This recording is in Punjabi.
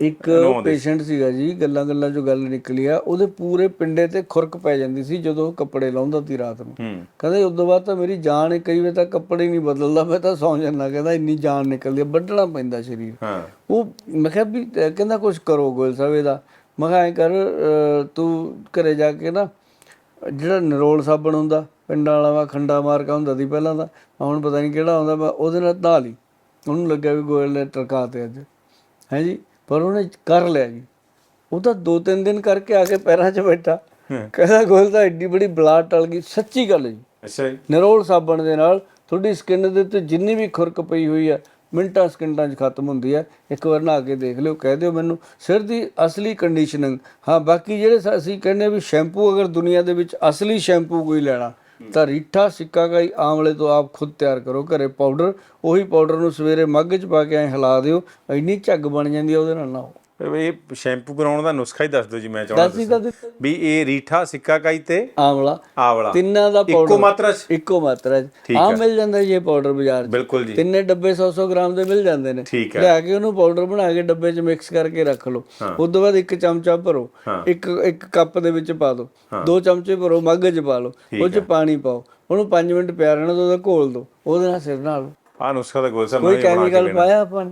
ਇੱਕ ਪੇਸ਼ੈਂਟ ਸੀਗਾ ਜੀ ਗੱਲਾਂ ਗੱਲਾਂ ਚੋਂ ਗੱਲ ਨਿਕਲੀ ਆ ਉਹਦੇ ਪੂਰੇ ਪਿੰਡੇ ਤੇ ਖੁਰਕ ਪੈ ਜਾਂਦੀ ਸੀ ਜਦੋਂ ਉਹ ਕੱਪੜੇ ਲਾਉਂਦਾ ਸੀ ਰਾਤ ਨੂੰ। ਕਹਿੰਦੇ ਉਦੋਂ ਬਾਅਦ ਤਾਂ ਮੇਰੀ ਜਾਨ ਹੀ ਕਈ ਵੇ ਤਾਂ ਕੱਪੜੇ ਹੀ ਨਹੀਂ ਬਦਲਦਾ ਮੈਂ ਤਾਂ ਸੌਂ ਜਾਂਦਾ ਕਹਿੰਦਾ ਇੰਨੀ ਜਾਨ ਨਿਕਲਦੀ ਆ ਵੱਢਣਾ ਪੈਂਦਾ ਸਰੀਰ। ਹਾਂ। ਉਹ ਮੈਂ ਕਿਹਾ ਵੀ ਕਹਿੰਦਾ ਕੁਝ ਕਰੋ ਗੋਲ ਸਾਹਿਬ ਇਹਦਾ। ਮੈਂ ਕਿਹਾ ਐਂ ਕਰ ਤੂੰ ਘਰੇ ਜਾ ਕੇ ਨਾ ਜਿਹੜਾ ਨਰੋਲ ਸਾਬਣ ਹੁੰਦਾ ਪਿੰਡਾਂ ਵਾਲਾ ਵਾ ਖੰਡਾ ਮਾਰਕਾ ਹੁੰਦਾ ਸੀ ਪਹਿਲਾਂ ਤਾਂ ਹੁਣ ਪਤਾ ਨਹੀਂ ਕਿਹੜਾ ਹੁੰਦਾ ਮੈਂ ਉਹਦੇ ਨਾਲ ਲਈ। ਉਹਨੂੰ ਲੱਗਿਆ ਵੀ ਗੋਇਲ ਨੇ ਟਰਕਾ ਤੇ ਅੱਜ। ਹੈ ਜੀ? ਪਰ ਉਹਨੇ ਕਰ ਲਿਆ ਜੀ। ਉਹ ਤਾਂ ਦੋ ਤਿੰਨ ਦਿਨ ਕਰਕੇ ਆ ਕੇ ਪੈਰਾਂ 'ਚ ਬੈਠਾ। ਕਹਿੰਦਾ ਗੋਇਲ ਤਾਂ ਐਡੀ ਬੜੀ ਬਲਾਟ ਟਲ ਗਈ। ਸੱਚੀ ਗੱਲ ਜੀ। ਅੱਛਾ ਜੀ। ਨਿਰੋਲ ਸਾਬਣ ਦੇ ਨਾਲ ਤੁਹਾਡੀ ਸਕਿਨ ਦੇ ਉੱਤੇ ਜਿੰਨੀ ਵੀ ਖੁਰਕ ਪਈ ਹੋਈ ਆ ਮਿੰਟਾਂ ਸਕਿੰਟਾਂ 'ਚ ਖਤਮ ਹੁੰਦੀ ਆ ਇੱਕ ਵਾਰ ਨਹਾ ਕੇ ਦੇਖ ਲਿਓ ਕਹਿ ਦਿਓ ਮੈਨੂੰ ਸਿਰ ਦੀ ਅਸਲੀ ਕੰਡੀਸ਼ਨਿੰਗ ਹਾਂ ਬਾਕੀ ਜਿਹੜੇ ਅਸੀਂ ਕਹਿੰਦੇ ਵੀ ਸ਼ੈਂਪੂ ਅਗਰ ਦੁਨੀਆ ਦੇ ਵਿੱਚ ਅਸਲੀ ਸ਼ੈਂਪੂ ਕੋਈ ਲੈਣਾ ਤਾਂ ਰੀਠਾ ਸਿੱਕਾ ਗਾਈ ਆਮਲੇ ਤੋਂ ਆਪ ਖੁਦ ਤਿਆਰ ਕਰੋ, ਘਰੇ ਪਾਊਡਰ ਉਹੀ ਪਾਊਡਰ ਨੂੰ ਸਵੇਰੇ ਮੱਗ 'ਚ ਪਾ ਕੇ ਐ ਹਿਲਾ ਦਿਓ, ਇੰਨੀ ਝੱਗ ਬਣ ਜਾਂਦੀ ਆ ਉਹਦੇ ਨਾਲ ਨਾ ਇਹ ਸ਼ੈਂਪੂ ਕਰਾਉਣ ਦਾ ਨੁਸਖਾ ਹੀ ਦੱਸ ਦਿਓ ਜੀ ਮੈਂ ਚਾਹੁੰਦਾ ਦੱਸ ਤਾਂ ਦਿੱਤਾ। ਵੀ ਇਹ ਰੀਠਾ ਸਿੱਕਾ ਕਾਈ ਤੇ? ਆਮਲਾ ਆਵਲਾ। ਤਿੰਨਾਂ ਦਾ ਪਾਊਡਰ ਇੱਕੋ ਮਾਤਰਾ ਚ? ਇੱਕੋ ਮਾਤਰਾ 'ਚ। ਆ। ਮਿਲ ਜਾਂਦਾ ਜੀ ਇਹ ਪਾਊਡਰ ਬਾਜ਼ਾਰ 'ਚ। ਬਿਲਕੁਲ ਜੀ। ਤਿੰਨੇ ਡੱਬੇ 100-100 ਗ੍ਰਾਮ ਦੇ ਮਿਲ ਜਾਂਦੇ ਨੇ। ਲਿਆ ਕੇ ਉਹਨੂੰ ਪਾਊਡਰ ਬਣਾ ਕੇ ਡੱਬੇ 'ਚ ਮਿਕਸ ਕਰਕੇ ਰੱਖ ਲਓ। ਉਸ ਤੋਂ ਬਾਅਦ ਇੱਕ ਚਮਚਾ ਭਰੋ। ਇੱਕ ਇੱਕ ਕੱਪ ਦੇ ਵਿੱਚ ਪਾ ਦਿਓ ਦੋ ਚਮਚੇ ਭਰੋ ਮੱਗ 'ਚ ਪਾ ਲਓ। ਉਹ 'ਚ ਪਾਣੀ ਪਾਓ। ਉਹਨੂੰ 5 ਮਿੰਟ ਪਿਆ ਰਹਿਣ ਦਿਓ ਉਹਦਾ ਘੋਲ ਦਿਓ ਉਹਦੇ ਨਾਲ ਸਿਰ ਨਾਲ। ਆ ਨੁਸਖਾ ਤਾਂ ਗੋਲ ਸਾਹਿਬ ਕੋਈ ਨਵੇਂ ਬਣਾ ਕੇ ਕੈਮੀਕਲ। ਪਾਇਆ ਆਪਾਂ